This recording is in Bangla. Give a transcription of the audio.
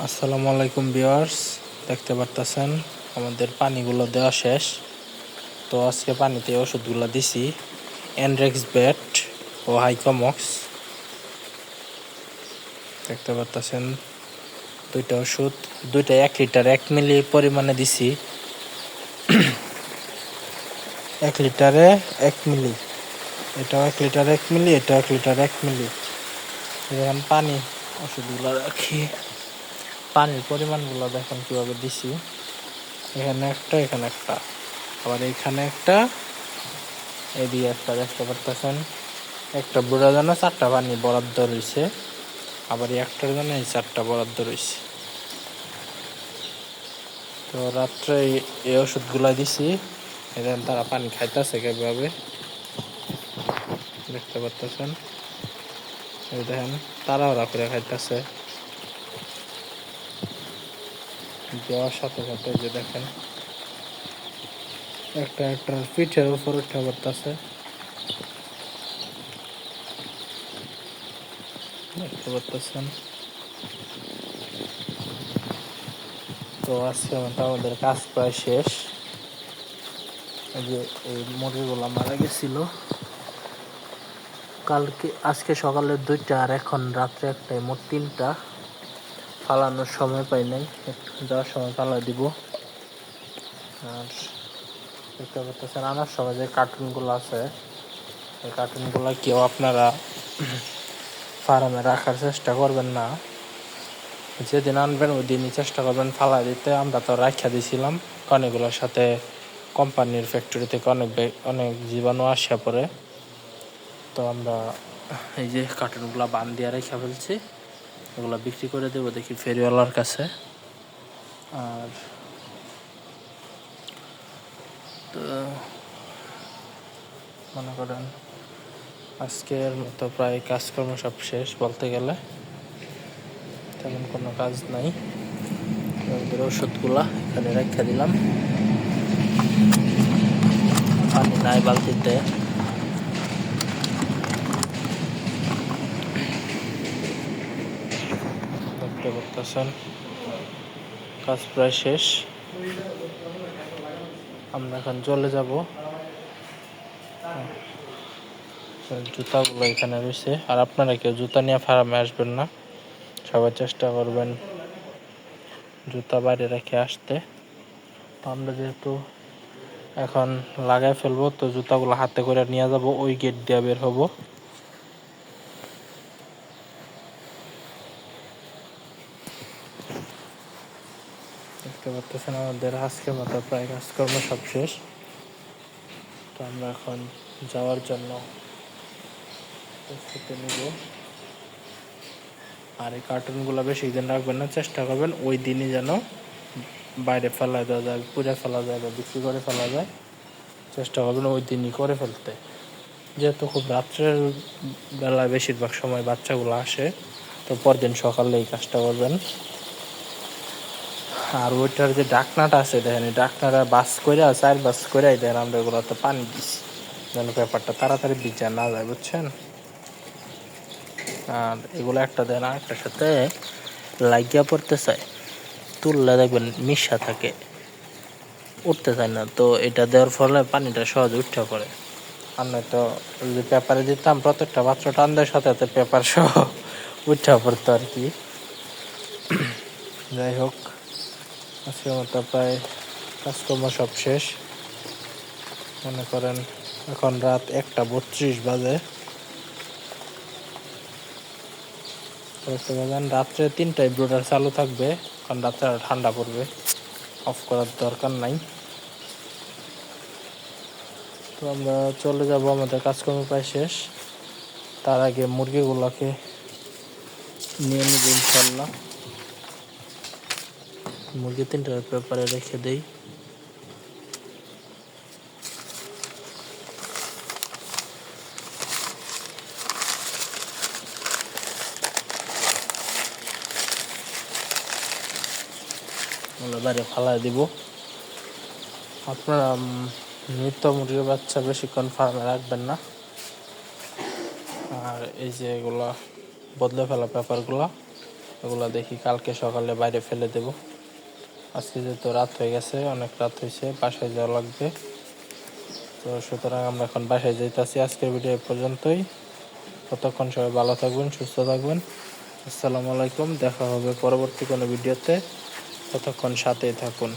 আসসালামু আলাইকুম ভিউয়ার্স, দেখতে পারতেছেন, আমাদের পানিগুলো দেওয়া শেষ। তো আজকে পানিতে ওষুধগুলো দিছি এনরেক্স বেট ও হাইকমক্স দেখতে পারতেছেন, দুইটা ওষুধ, দুইটা এক লিটার এক মিলি পরিমাণে দিছি। এক লিটারে এক মিলি। এটাও এক লিটার এক মিলি এটা এক লিটার এক মিলি। এখন পানি ওষুধগুলো রাখি। পানির পরিমাণগুলো দেখেন কীভাবে দিছি। এখানে একটা এখানে একটা। আবার এখানে একটা এদিকে একটা, দেখতে পারতেছেন? একটা বুড়া জন্য চারটা পানি বরাদ্দ রয়েছে আবার একটার জন্য এই চারটা বরাদ্দ রয়েছে তো রাত্রে এই- এই ওষুধগুলা দিছি। এখানে তারা পানি খাইতেছে কীভাবে? দেখতে পারতেছেন? এই দেখেন তারা ওরা করে খাইতেছে। দেওয়ার সাথে সাথে যে দেখেন, একটা একটা পিঠের উপর উঠে পড়তেছে। দেখতে পারতেছেন তো আজকে আমাদের কাজ প্রায় শেষ। যে এই মুরগিগুলো মারা গেছিল। কালকে আজকে সকালে দুইটা আর এখন রাত্রে একটাই মোট তিনটা। ফালানোর সময় পাই নাই। যাওয়ার সময় ফালা দিব। আর দেখতে পাচ্ছেন, আনার সময় যে কার্টুনগুলো আছে, এই কার্টুনগুলো কেউ আপনারা ফার্মে রাখার চেষ্টা করবেন না। যেদিন আনবেন, ওই দিনই চেষ্টা করবেন ফালা দিতে। আমরা তো রাখা দিয়েছিলাম অনেকগুলোর সাথে কোম্পানির ফ্যাক্টরি থেকে অনেক অনেক জীবাণু আসা পরে তো আমরা এই যে কার্টুনগুলো বান দিয়ে রেখে ফেলছি। এগুলো বিক্রি করে দেবো দেখি ফেরিওয়ালার কাছে। আর তো মনে করেন আজকের মতো প্রায় কাজকর্ম সব শেষ বলতে গেলে। তেমন কোনো কাজ নাই। ওষুধগুলা এখানে রেখে দিলাম। পানি নাই বালতিতে। দেখতে পাচ্ছেন কাজ প্রায় শেষ। আমরা এখন চলে যাব। জুতাগুলো এখানে রয়েছে। আর আপনারা কেউ জুতা নিয়ে ফার্মে আসবেন না। সবাই চেষ্টা করবেন জুতা বাইরে রেখে আসতে। তো আমরা যেহেতু এখন লাগাই ফেলব, তো জুতাগুলো হাতে করে নিয়ে যাব, ওই গেট দিয়ে বের হব। দেখতে পাচ্ছেন আমাদের আজকে মতো প্রায় কাজকর্ম সব শেষ। তো আমরা এখন যাওয়ার জন্য প্রস্তুতি নিব। আর এই কার্টুনগুলো বেশি দিন রাখবেন না, চেষ্টা করবেন ওই দিনই যেন বাইরে ফেলা দেওয়া যায় পুড়ে ফেলা যায় বা বিক্রি করে ফেলা যায়। চেষ্টা করবেন ওই দিনই করে ফেলতে। যেহেতু খুব রাত্রের বেলায় বেশিরভাগ সময় বাচ্চাগুলো আসে, তো পরদিন সকালে এই কাজটা করবেন। আর ওইটার যে ডাকনাটা আছে দেখেন, এই ডাকনাটা বাস করে চার বাস করে দেখেন আমরা ওগুলোতে পানি দিছি। যেন পেপারটা তাড়াতাড়ি ভিজা না যায়, বুঝছেন? আর এগুলো একটা দেন আর একটার সাথে লাগিয়া পড়তে চায়। তুললে দেখবেন মিশা থাকে, উঠতে চায় না। তো এটা দেওয়ার ফলে পানিটা সহজে উঠে পড়ে। আর নয়তো যদি পেপারে দিতাম, প্রত্যেকটা পাত্র টান সাথে সাথে পেপার সহ উঠে পড়তো আর কি। যাই হোক। আজকের মতো প্রায় কাজকর্ম সব শেষ। মনে করেন এখন রাত একটা বত্রিশ বাজে। রাত্রে তিনটায় ব্রোডার চালু থাকবে, কারণ রাত্রে ঠান্ডা পড়বে। অফ করার দরকার নাই। তো আমরা চলে যাব, আমাদের কাজকর্ম প্রায় শেষ। তার আগে মুরগিগুলোকে নিয়ে নেব ইনশাল্লাহ। মুরগি তিনটার পেপারে রেখে দেই। বাইরে ফালাই দিব। আপনারা মৃত মুরগির বাচ্চা বেশিক্ষণ ফার্মে রাখবেন না। আর এই যে এগুলা বদলে ফেলা পেপারগুলো, এগুলো দেখি কালকে সকালে বাইরে ফেলে দেব। আজকে যেহেতু রাত হয়ে গেছে, অনেক রাত হয়েছে, বাসায় যাওয়া লাগবে। তো সুতরাং আমরা এখন বাসায় যেতেছি আজকের ভিডিও পর্যন্তই। ততক্ষণ সবাই ভালো থাকবেন, সুস্থ থাকবেন। আসসালামু আলাইকুম। দেখা হবে পরবর্তী কোনো ভিডিওতে। ততক্ষণ সাথেই থাকুন।